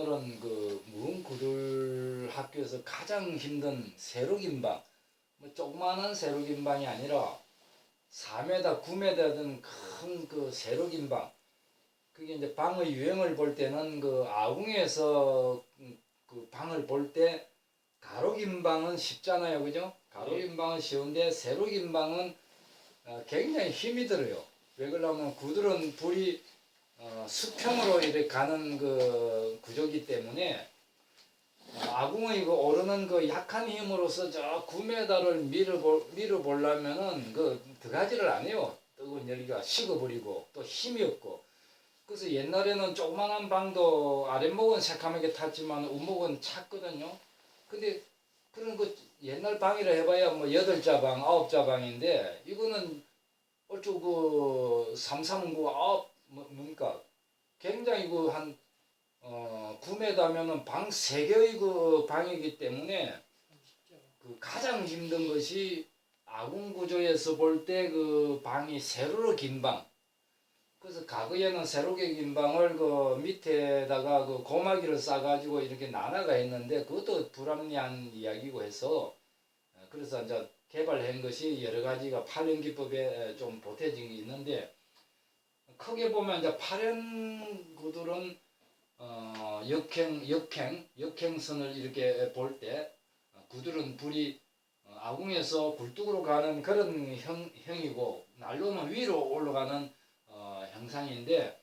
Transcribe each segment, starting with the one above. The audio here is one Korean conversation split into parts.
오늘은 그 무릉구들 학교에서 가장 힘든 세로긴 방, 뭐 조그마한 세로긴 방이 아니라 4m, 9m 된큰그 세로긴 방. 그게 이제 방의 유형을 볼 때는 그 아궁에서 그 방을 볼 때 가로긴 방은 쉽잖아요, 그죠? 가로긴 방은 쉬운데 세로긴 방은 어, 굉장히 힘이 들어요. 왜 그러냐면 구들은 불이 어, 수평으로 이렇게 가는 그 구조기 때문에 어, 아궁의 그 오르는 그 약한 힘으로서 저 9m를 밀어볼, 밀어보려면은 그 들어가지를 안 해요. 뜨거운 열기가 식어버리고 또 힘이 없고. 그래서 옛날에는 조그만한 방도 아랫목은 새카맣게 탔지만 우목은 찼거든요. 근데 그런 그 옛날 방이라 해봐야 뭐 여덟 자 방, 아홉 자 방인데 이거는 어쩌고 그 삼삼구 아홉 뭐 뭡니까 굉장히 그한 어 9m면은 방세 개의 그 방이기 때문에 그 가장 힘든 것이 아궁 구조에서 볼 때 그 방이 세로로 긴 방. 그래서 과거에는 세로게 긴 방을 그 밑에다가 그 고마기를 싸가지고 이렇게 나눠가 했는데 그것도 불합리한 이야기고 해서 어, 그래서 이제 개발한 것이 여러 가지가 파련 기법에 좀 보태진 게 있는데 크게 보면 이제 파련 구들은 어 역행 역행 역행선을 이렇게 볼 때 구들은 불이 어, 아궁에서 굴뚝으로 가는 그런 형, 형이고 날로는 위로 올라가는 어, 형상인데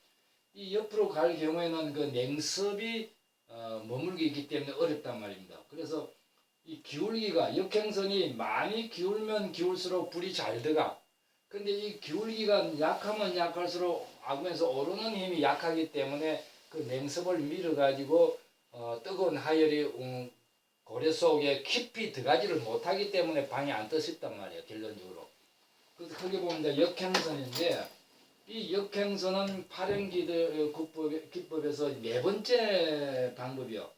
이 옆으로 갈 경우에는 그 냉섭이 어, 머물게 있기 때문에 어렵단 말입니다. 그래서 이 기울기가 역행선이 많이 기울면 기울수록 불이 잘 들어가. 근데 이 기울기가 약하면 약할수록 아궁에서 오르는 힘이 약하기 때문에 그 냉섭을 밀어 가지고 어, 뜨거운 하열이 음, 고래 속에 깊이 들어가지를 못하기 때문에 방이 안 떠있단 말이에요 결론적으로. 그래서 크게 보면 이제 역행선인데 이 역행선은 파령기들 국법, 기법에서 네 번째 방법이요.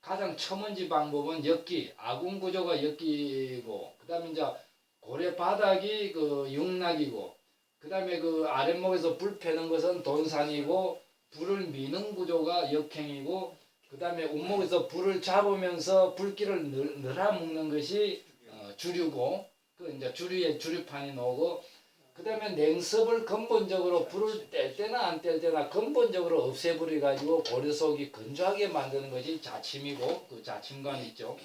가장 처먼지 방법은 엮기 아궁 구조가 엮기고 그 다음에 이제 고래 바닥이 그 육락이고 그 다음에 그 아랫목에서 불 패는 것은 돈산이고 불을 미는 구조가 역행이고 그 다음에 운목에서 불을 잡으면서 불길을 늘, 늘어먹는 것이 어, 주류고 그 이제 주류에 주류판이 나오고 그 다음에 냉섭을 근본적으로 불을 뗄 때나 안 뗄 때나 근본적으로 없애버려 가지고 고려 속이 건조하게 만드는 것이 자침이고 그 자침관 있죠.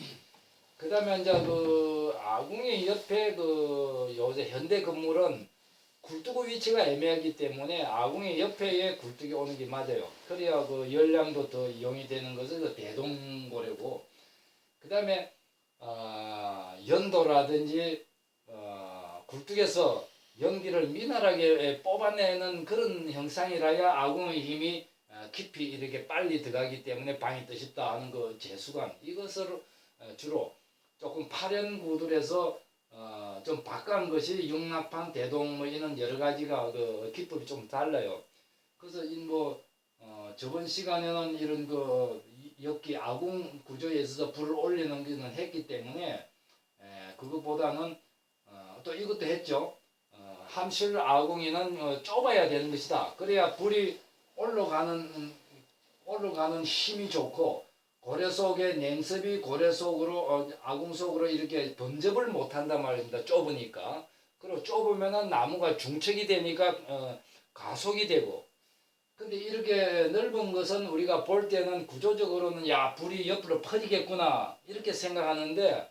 그 다음에 이제 그 아궁이 옆에 그 요새 현대 건물은 굴뚝의 위치가 애매하기 때문에 아궁이 옆에 굴뚝이 오는 게 맞아요. 그래야 그 열량도 더 이용이 되는 것은 그 대동고래고 그 다음에 어, 연도라든지 어, 굴뚝에서 연기를 미나하게 뽑아내는 그런 형상이라야 아궁의 힘이 어, 깊이 이렇게 빨리 들어가기 때문에 방이 뜻있다 하는 그 재수감 이것을 어, 주로 조금 파련 구들에서 어, 좀 바꾼 것이 육납판 대동 뭐 이런 여러 가지가 그 기법이 좀 달라요. 그래서 이뭐 어, 저번 시간에는 이런 그 엽기 아궁 구조에 있어서 불을 올리는 것은 했기 때문에 에, 그것보다는 어, 또 이것도 했죠. 어, 함실 아궁이는 어, 좁아야 되는 것이다. 그래야 불이 올라가는 음, 올라가는 힘이 좋고 고래 속에 냉습이 고래 속으로 어, 아궁 속으로 이렇게 번접을 못한단 말입니다. 좁으니까. 그리고 좁으면은 나무가 중첩이 되니까 어, 가속이 되고. 근데 이렇게 넓은 것은 우리가 볼 때는 구조적으로는 야 불이 옆으로 퍼지겠구나 이렇게 생각하는데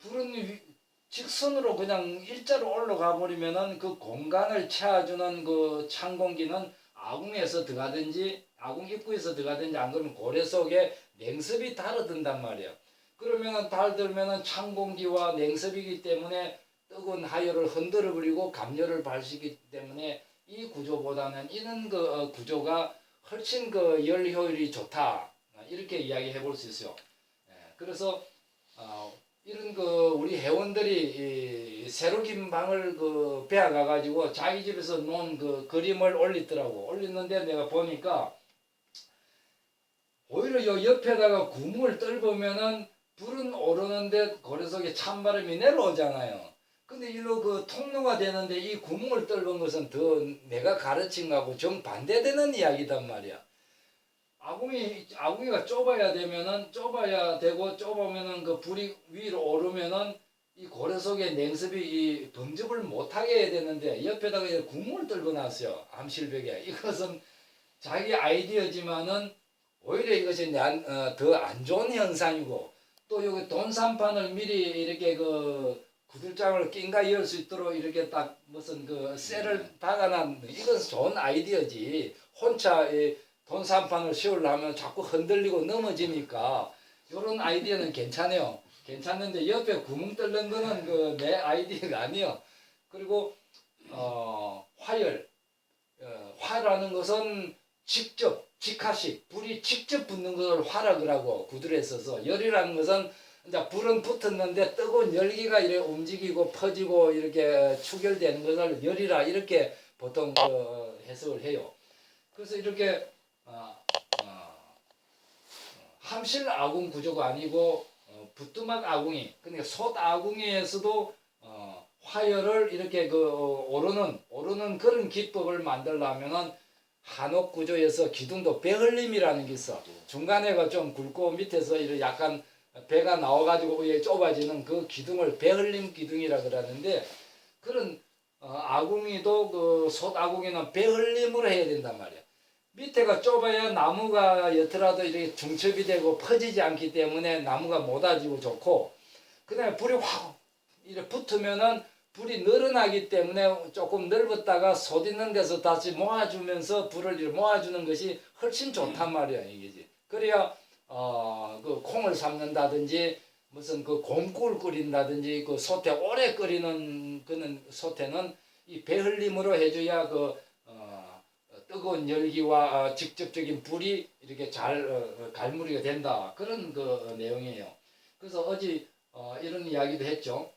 불은 위- 직선으로 그냥 일자로 올라가 버리면은 그 공간을 채워주는 그 찬 공기는 아궁에서 들어가든지 아궁 입구에서 들어가든지 안 그러면 고래 속에 냉습이 달아든단 말이에요. 그러면은 달들면은 찬 공기와 냉습이기 때문에 뜨거운 하열을 흔들어 버리고 감열을 발시기 때문에 이 구조보다는 이런 그 어, 구조가 훨씬 그 열 효율이 좋다 이렇게 이야기해 볼 수 있어요. 예, 그래서 어, 이런 그 우리 회원들이 이 새로 긴 방을 그 배워가 가지고 자기 집에서 놓은 그 그림을 올리더라고 올렸는데 내가 보니까 오히려 요 옆에다가 구멍을 뚫으면은 불은 오르는데 고래 속에 찬바람이 내려오잖아요. 근데 일로 그 통로가 되는데 이 구멍을 뚫은 것은 더 내가 가르친 거하고 정반대되는 이야기단 말이야. 아궁이 아궁이가 좁아야 되면은 좁아야 되고 좁으면은 그 불이 위로 오르면은 이 고래 속에 냉습이 이 범접을 못하게 해야 되는데 옆에다가 구멍을 뚫고 놨어요 암실벽에 이것은 자기 아이디어지만은 오히려 이것이 어, 더안 좋은 현상이고 또 여기 돈산판을 미리 이렇게 그 구들장을 낀가 열 수 있도록 이렇게 딱 무슨 그 쇠를 박아놨는데 이건 좋은 아이디어지 혼자 이 돈산판을 씌우려면 자꾸 흔들리고 넘어지니까 이런 아이디어는 괜찮아요. 괜찮는데 옆에 구멍 뚫는 거는 그 내 아이디어가 아니요. 그리고 어 화열 어, 화라는 것은 직접 직화식 불이 직접 붙는 것을 화라 그러고 구들에 써서 열이라는 것은 이제 불은 붙었는데 뜨거운 열기가 이렇게 움직이고 퍼지고 이렇게 추결되는 것을 열이라 이렇게 보통 그 해석을 해요. 그래서 이렇게 어, 어, 함실 아궁 구조가 아니고 어, 부뚜막 아궁이 그러니까 솥 아궁이에서도 어, 화열을 이렇게 그 어, 오르는 오르는 그런 기법을 만들려면은 한옥 구조에서 기둥도 배흘림이라는 게 있어. 중간에가 좀 굵고 밑에서 이렇게 약간 배가 나와가지고 위에 좁아지는 그 기둥을 배흘림 기둥이라 그러는데 그런 어, 아궁이도 그 솥 아궁이는 배흘림으로 해야 된단 말이야. 밑에가 좁아야 나무가 여더라도 이렇게 중첩이 되고 퍼지지 않기 때문에 나무가 못아지고 좋고 그다음에 불이 확 이렇게 붙으면은 불이 늘어나기 때문에 조금 넓었다가 솥 있는 데서 다시 모아주면서 불을 모아주는 것이 훨씬 좋단 말이야 이게지. 그래야 어 그 콩을 삶는다든지 무슨 그 곰국을 끓인다든지 그 소태 오래 끓이는 그는 소태는 이 배 흘림으로 해줘야 그 어, 뜨거운 열기와 어, 직접적인 불이 이렇게 잘 어, 어, 갈무리가 된다 그런 그 어, 내용이에요. 그래서 어제 어, 이런 이야기도 했죠.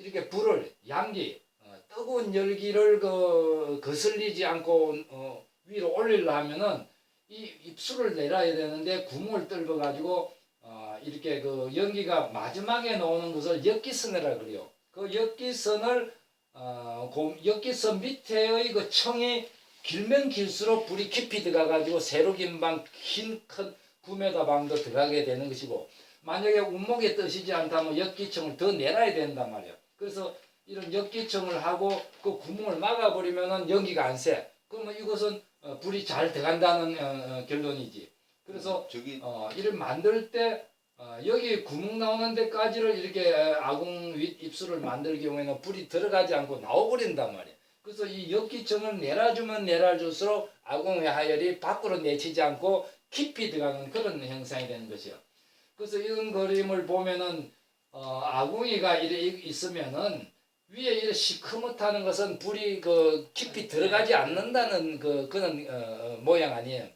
어, 이렇게 불을 양기 어, 뜨거운 열기를 그 거슬리지 않고 어, 위로 올리려 하면은 이 입술을 내려야 되는데 구멍을 뚫어 가지고 어, 이렇게 그 연기가 마지막에 나오는 것을 역기선이라 그래요. 그 역기선을 어, 고- 역기선 밑에의 그 청이 길면 길수록 불이 깊이 들어가 가지고 세로 긴방 긴큰 9m 방도 들어가게 되는 것이고 만약에 운목에 뜨시지 않다면 역기청을 더 내놔야 된단 말이야. 그래서 이런 역기청을 하고 그 구멍을 막아버리면은 연기가 안 새. 그러면 이것은 어, 불이 잘 들어간다는 어, 어, 결론이지. 그래서 저기 어, 이를 만들 때 어, 여기 구멍 나오는 데까지를 이렇게 아궁 윗 입술을 만들 경우에는 불이 들어가지 않고 나와버린단 말이야. 그래서 이 역기청을 내려주면 내려줄수록 아궁의 하열이 밖으로 내치지 않고 깊이 들어가는 그런 형상이 되는 것이요. 그래서 이런 그림을 보면은 어, 아궁이가 이래 있으면은 위에 이렇게 시커멓다는 것은 불이 그 깊이 들어가지 않는다는 그 그런 어, 어, 모양 아니에요.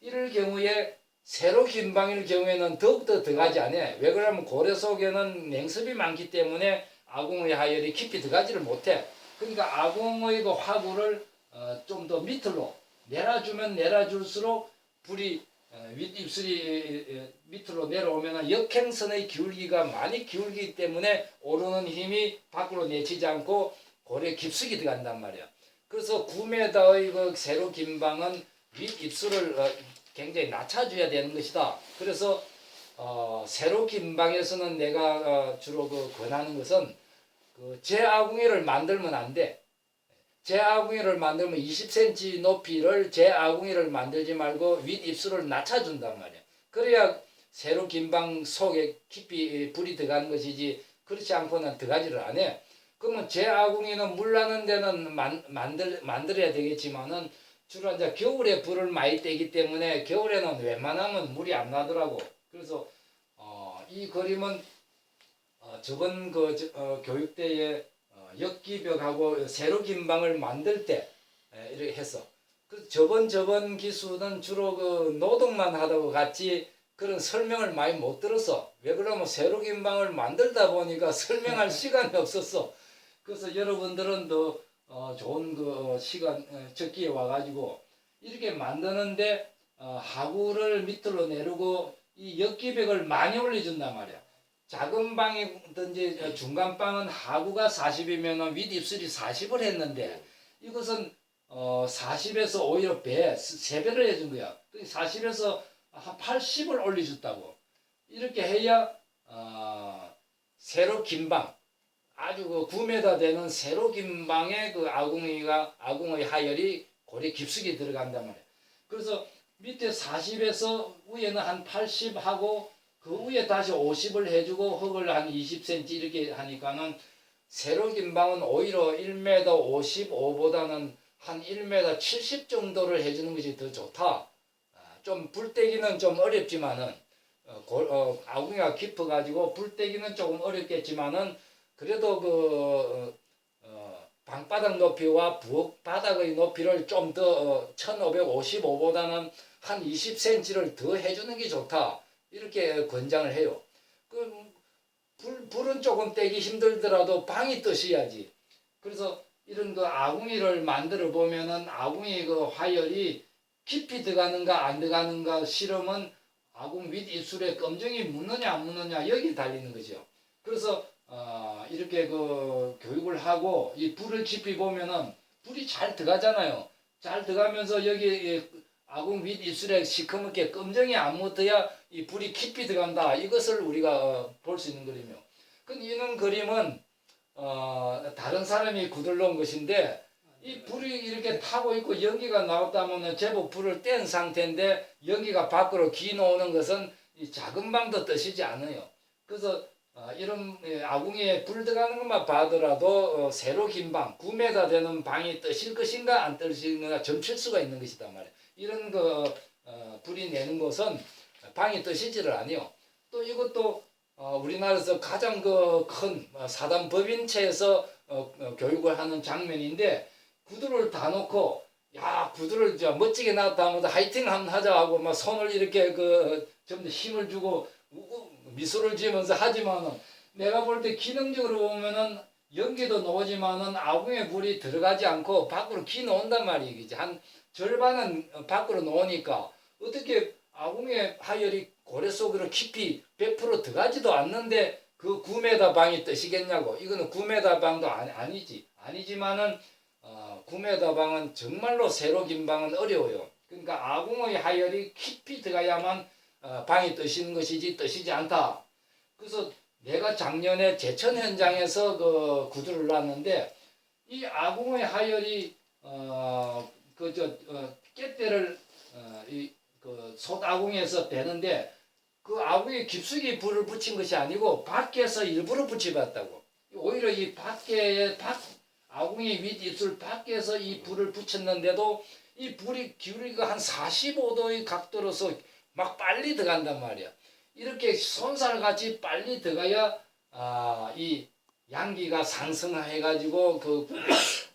이럴 경우에 세로 긴 방일 경우에는 더욱더 들어가지 않아. 왜 그러냐면 고래 속에는 냉습이 많기 때문에 아궁의 하열이 깊이 들어가지를 못해. 그러니까 아궁의 그 화구를 어, 좀 더 밑으로 내려주면 내려줄수록 불이 어, 윗입술이 어, 밑으로 내려오면 역행선의 기울기가 많이 기울기 때문에 오르는 힘이 밖으로 내치지 않고 고래 깊숙이 들어간단 말이야. 그래서 9m의 그 세로 긴 방은 윗입술을 어, 굉장히 낮춰줘야 되는 것이다. 그래서 어, 세로 긴 방에서는 내가 어, 주로 그 권하는 것은 그 제아궁이를 만들면 안 돼. 제아궁이를 만들면 20cm 높이를 제아궁이를 만들지 말고 윗입술을 낮춰준단 말이야. 그래야 세로 긴방 속에 깊이 불이 들어가는 것이지 그렇지 않고는 들어가지를 안 해. 그러면 제아궁이는 물 나는 데는 만, 만들, 만들어야 되겠지만은 주로 이제 겨울에 불을 많이 떼기 때문에 겨울에는 웬만하면 물이 안 나더라고. 그래서 어, 이 그림은 어, 저번 그 저- 어, 교육대에 어, 역기벽하고 세로 긴방을 만들 때 에, 이렇게 했어. 그 저번 저번 기수는 주로 그 노동만 하다고 같이 그런 설명을 많이 못 들었어. 왜 그러면 세로 긴방을 만들다 보니까 설명할 시간이 없었어. 그래서 여러분들은 더 어, 좋은 그 어, 시간 어, 적기에 와가지고 이렇게 만드는데 어, 하구를 밑으로 내리고 이 역기벽을 많이 올려준단 말이야. 작은 방이든지 어, 중간 방은 하구가 40이면 윗입술이 40을 했는데 이것은 어 40에서 오히려 배, 세 배를 해준 거야. 40에서 한 80을 올려줬다고. 이렇게 해야 어, 세로 긴 방 아주 그 9m 되는 세로 긴 방에 그 아궁이가 아궁의 하열이 고리 깊숙이 들어간단 말이야. 그래서 밑에 40에서 위에는 한 80 하고 그 위에 다시 50을 해주고 흙을 한 20cm 이렇게 하니까는 세로 긴방은 오히려 1m 55보다는 한 1m 70 정도를 해주는 것이 더 좋다. 아, 좀 불떼기는 좀 어렵지만은 어, 고, 어, 아궁이가 깊어가지고 불떼기는 조금 어렵겠지만은 그래도 그 어, 어, 방바닥 높이와 부엌 바닥의 높이를 좀더 어, 1555보다는 한 20cm를 더 해주는 게 좋다. 이렇게 권장을 해요. 그 불, 불은 조금 떼기 힘들더라도 방이 뜨셔야지. 그래서 이런 그 아궁이를 만들어 보면은 아궁이 그 화열이 깊이 들어가는가 안 들어가는가 실험은 아궁 윗 입술에 검정이 묻느냐 안 묻느냐 여기 달리는 거죠. 그래서 어, 이렇게 그 교육을 하고 이 불을 깊이 보면은 불이 잘 들어가잖아요. 잘 들어가면서 여기 이 아궁 윗 입술에 시커멓게 검정이 안 묻어야 이 불이 깊이 들어간다. 이것을 우리가 어, 볼수 있는 그림이요. 근데 이런 그림은 어, 다른 사람이 구들러온 것인데 이 불이 이렇게 타고 있고 연기가 나왔다면 제법 불을 뗀 상태인데 연기가 밖으로 기 나오는 것은 이 작은 방도 뜨시지 않아요. 그래서 어, 이런 예, 아궁이에 불 들어가는 것만 봐더라도 어, 세로 긴 방, 9m 되는 방이 뜨실 것인가 안 뜨실는가 점칠 수가 있는 것이단 말이에요. 이런 그 어, 불이 내는 것은 방이 뜨시지를 않아요. 또 이것도 어, 우리나라에서 가장 그 큰 사단 법인체에서 어, 어, 교육을 하는 장면인데 구두를 다 놓고 야 구두를 저 멋지게 나왔다 하면서 화이팅 한번 하자 하고 막 손을 이렇게 그 좀 힘을 주고 우고 미소를 지으면서 하지만은 내가 볼 때 기능적으로 보면은 연기도 나오지만은 아궁에 불이 들어가지 않고 밖으로 기 나온단 말이지 한 절반은 밖으로 나오니까 어떻게 아궁의 하열이 고래 속으로 깊이 100% 들어가지도 않는데 그 9m 방이 뜨시겠냐고. 이거는 9m 방도 아니, 아니 지. 아니지만은 어, 9m 방은 정말로 세로 긴 방은 어려워요. 그러니까 아궁의 하열이 깊이 들어가야만 어, 방이 뜨시는 것이지 뜨시지 않다. 그래서 내가 작년에 제천 현장에서 그 구두를 놨는데 이 아궁의 하열이 어, 그저 어, 깨대를 어, 이 그 솥아궁에서 되는데 그 아궁에 깊숙이 불을 붙인 것이 아니고 밖에서 일부러 붙여봤다고. 오히려 이 밖에 밖 아궁이 윗 입술 밖에서 이 불을 붙였는데도 이 불이 기울이가 한 45도의 각도로서 막 빨리 들어간단 말이야. 이렇게 손살같이 빨리 들어가야 아, 이 양기가 상승해가지고 그,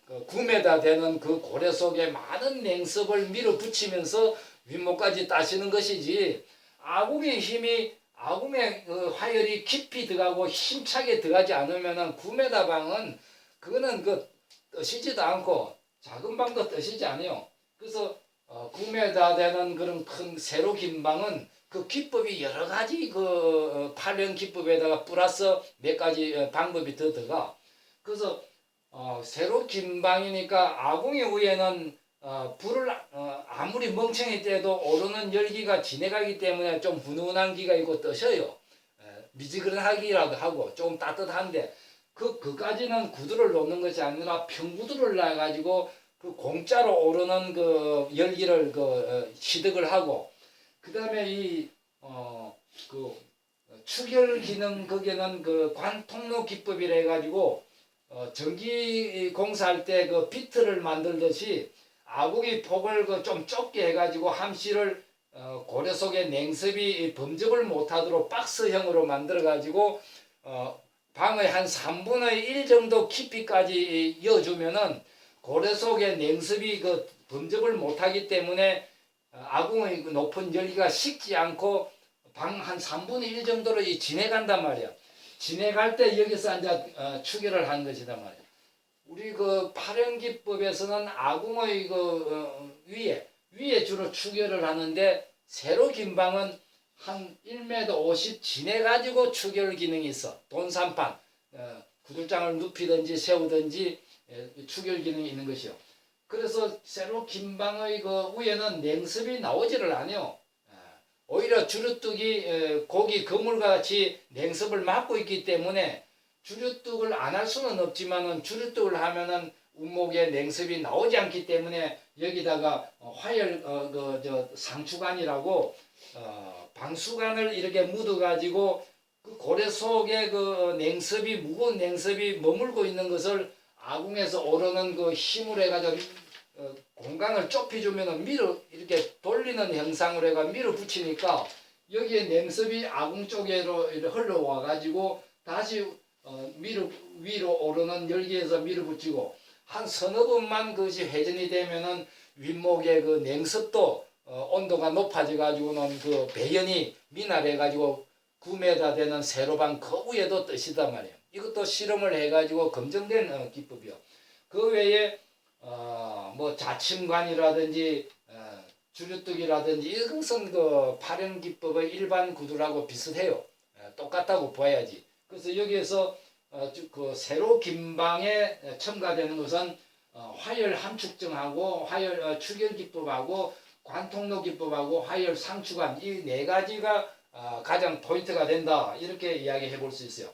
그 9m 되는 그 고래 속에 많은 냉섭을 밀어붙이면서 윗목까지 따시는 것이지 아궁의 힘이 아궁의 그 화열이 깊이 들어가고 힘차게 들어가지 않으면은 9m 방은 그거는 그 뜨시지도 않고 작은 방도 뜨시지 않아요. 그래서 어, 9m 되는 그런 큰 세로 긴 방은 그 기법이 여러 가지 그 팔령 기법에다가 플러스 몇 가지 어, 방법이 더 들어가. 그래서 어, 세로 긴 방이니까 아궁이 위에는 어, 불을 어, 아무리 멍청이 때도 오르는 열기가 지내가기 때문에 좀 훈훈한 기가 있고 뜨셔요. 에, 미지근하기라도 하고 조금 따뜻한데 그 그까지는 구두를 놓는 것이 아니라 평구두를 놔 가지고 그 공짜로 오르는 그 열기를 그 어, 시득을 하고 그 다음에 이 어 그 추결 기능 거기는 그 관통로 기법이라 해가지고 어, 전기 공사할 때 그 비트를 만들듯이 아궁이 폭을 그 좀 좁게 해가지고 함실을 어, 고려 속에 냉습이 범접을 못하도록 박스형으로 만들어가지고 어, 방의 한 3분의 1 정도 깊이까지 이어주면은 고래 속에 냉습이 그 범접을 못하기 때문에 어, 아궁의 그 높은 열기가 식지 않고 방 한 3분의 1 정도로 이 지내간단 말이야. 지내갈 때 여기서 이제 어, 추결을 한 것이단 말이야. 우리 그 파령기법에서는 아궁의 그 어, 위에 위에 주로 추결을 하는데 세로 긴 방은 한 1m 50 지내 가지고 추결 기능이 있어. 돈산판 어, 구들장을 눕히든지 세우든지 에, 추결 기능이 있는 것이요. 그래서 세로 김방의 그 위에는 냉습이 나오지를 않아요. 예. 오히려 주류뚝이 에, 고기 그물과 같이 냉습을 막고 있기 때문에 주류뚝을 안 할 수는 없지만은 주류뚝을 하면은 운목에 냉습이 나오지 않기 때문에 여기다가 어, 화열 어, 그저 상추관이라고 어, 방수관을 이렇게 묻어 가지고 그 고래 속에 그 냉습이 무거운 냉습이 머물고 있는 것을 아궁에서 오르는 그 힘을 해가지고 어, 공간을 좁혀주면은 밀어 이렇게 돌리는 형상으로 해가 밀어 붙이니까 여기에 냉습이 아궁 쪽으로 흘러와 가지고 다시 어, 위로 위로 오르는 열기에서 밀어 붙이고 한 서너 번만 그것이 회전이 되면은 윗목의 그 냉습도 어, 온도가 높아져 가지고는 그 배연이 미날해 가지고 9m 되는 세로방 그 위에도 뜨시단 말이에요. 이것도 실험을 해 가지고 검증된 어, 기법이요. 그 외에 어, 뭐 자침관이라든지 어, 주류뚝이라든지 이것은 그 발현 기법의 일반 구두라고 비슷해요. 어, 똑같다고 봐야지. 그래서 여기에서 어, 주- 그 세로 김방에 첨가되는 것은 어, 화열 함축증하고 화열 어, 추결 기법하고 관통로 기법하고 화열 상추관 이 네 가지가 아, 가장 포인트가 된다 이렇게 이야기해 볼 수 있어요.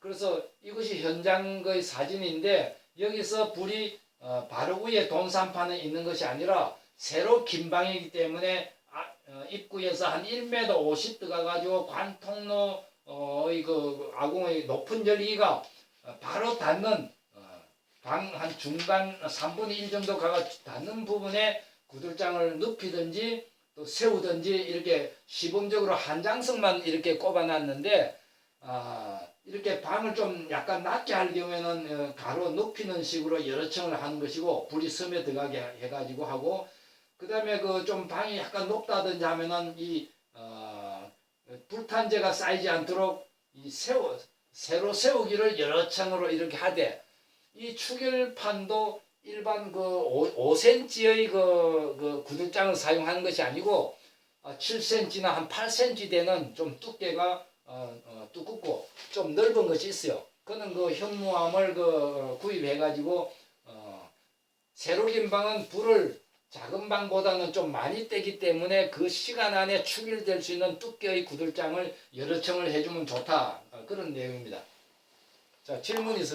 그래서 이것이 현장의 사진인데 여기서 불이 어, 바로 위에 동산판에 있는 것이 아니라 세로 긴 방이기 때문에 아, 어, 입구에서 한 1m 50 들어가 가지고 관통로 어, 이그 아궁의 높은 열기가 어, 바로 닿는 어, 방한 중간 3분의 1 정도 가가 닿는 부분에 구들장을 눕히든지 또 세우든지 이렇게 시범적으로 한 장석만 이렇게 꼽아놨는데 아, 이렇게 방을 좀 약간 낮게 할 경우에는 어, 가로 높이는 식으로 여러 층을 하는 것이고 불이 섬에 들어가게 해가지고 하고 그 다음에 그 좀 방이 약간 높다든지 하면은 이 어, 불탄재가 쌓이지 않도록 이 세워 세로 세우기를 여러 층으로 이렇게 하되 이 추결판도 일반 그 5, 5cm의 그, 그 구들장을 사용하는 것이 아니고 어, 7cm나 한 8cm 되는 좀 두께가 어, 어, 두껍고 좀 넓은 것이 있어요. 그는 그 현무암을 그 구입해 가지고 어, 세로 긴 방은 불을 작은 방보다는 좀 많이 떼기 때문에 그 시간 안에 축일될 수 있는 두께의 구들장을 여러 층을 해주면 좋다 어, 그런 내용입니다. 자 질문 있으